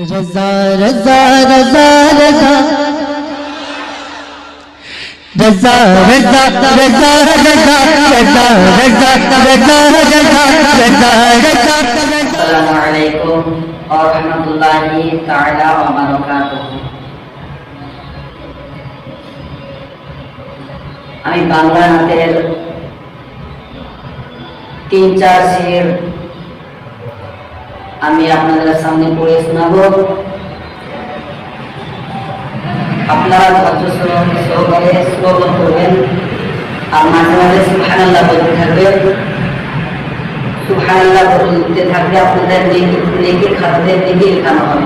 रजा रजा रजा रजा रजा रजा रजा रजा रजा रजा रजा रजा रजा रजा আসসালামু আলাইকুম ওয়া রাহমাতুল্লাহি তাআলা ওয়া বারাকাতুহু আমি বাংলা নাটের তিন চার শের আমি আপনাদের সামনে পড়ে শোনাবো। আপনারা ধৈর্য সহ- সহকারে শ্রবণ করবেন, আর মাঝে মাঝে সুবহানাল্লাহ বলতে থাকবেন সুবহানাল্লাহ বলতে থাকলে আপনাদের নেকি খাতাতে নেকি লেখানো হবে।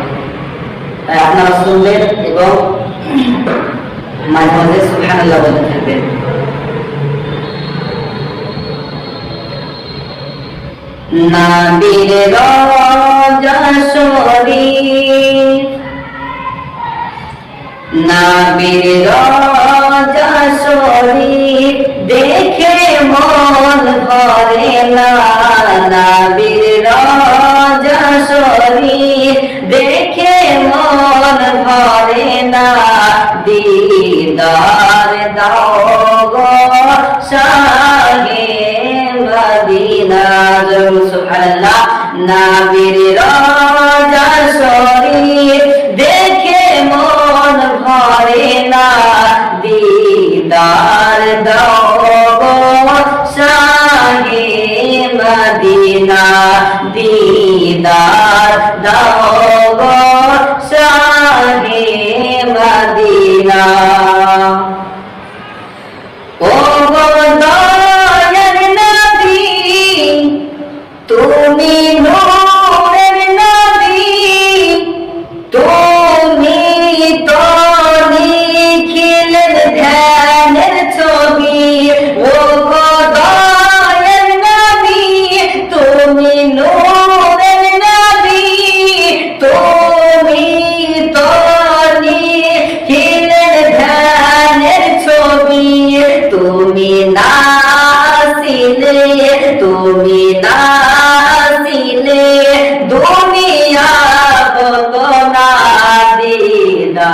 তাই আপনারা শুনবেন এবং মাঝে মাঝে সুবহানাল্লাহ বলতে থাকবেন। নাবির রজা শরীফ নাবির রাজা দেখে মন ভরে না। নাবির রাজা দেখে মন ভরে না। দিদার দাও গো শাহে জরুর সুবহানাল্লাহ। নাবির শরীফ দেখে মন ভরে না। দিদার দাও মদিনা। দিদার দাও মদিনা।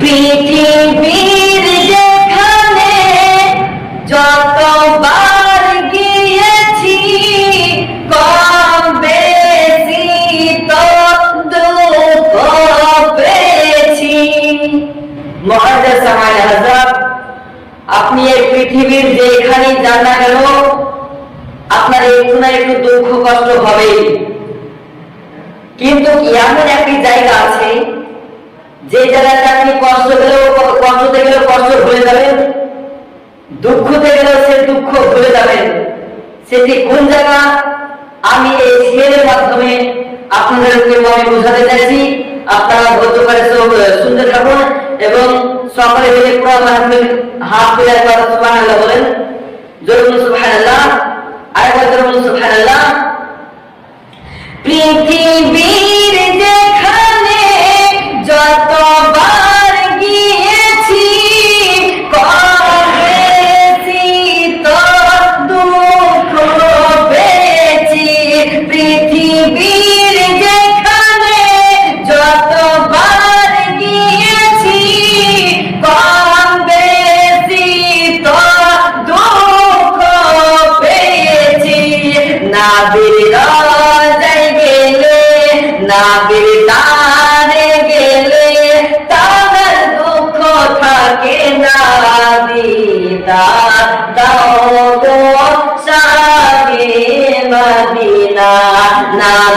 পৃথিবীর যেখানে যতবার গিয়েছি, কম বেশি তো দুঃখ পেয়েছি মহারাজ আপনি এই পৃথিবীর যেখানে যান না কেন, আপনার একটু না একটু দুঃখ কষ্ট হবেই। কিন্তু এমন একটি জায়গা আছে, যে জায়গাতে আপনি কষ্ট পেলেও কষ্টতে গেলেও কষ্ট ভুলে যাবেন দুঃখতে গেলেও সে দুঃখ ভুলে যাবেন। সেটি কোন জায়গা? আমি এই শেয়ারের মাধ্যমে আপনাদেরকে আমি বোঝাতে চাইছি। আপনারা ধৈর্য করে শুনতে থাকুন এবং সকলে মিলে পুরো মাহফিল তুলে একবার সুবহানাল্লাহ বলেন। জোরে বলুন সুবহানাল্লাহ। আরেকবার জোরে বলুন সুবহানাল্লাহ।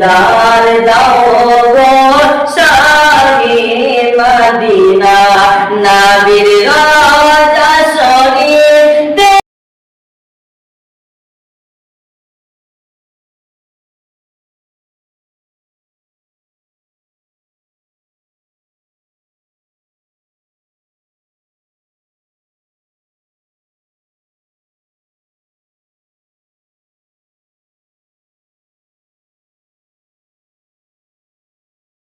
দিদার দাও গো শাহে মদিনা নবীর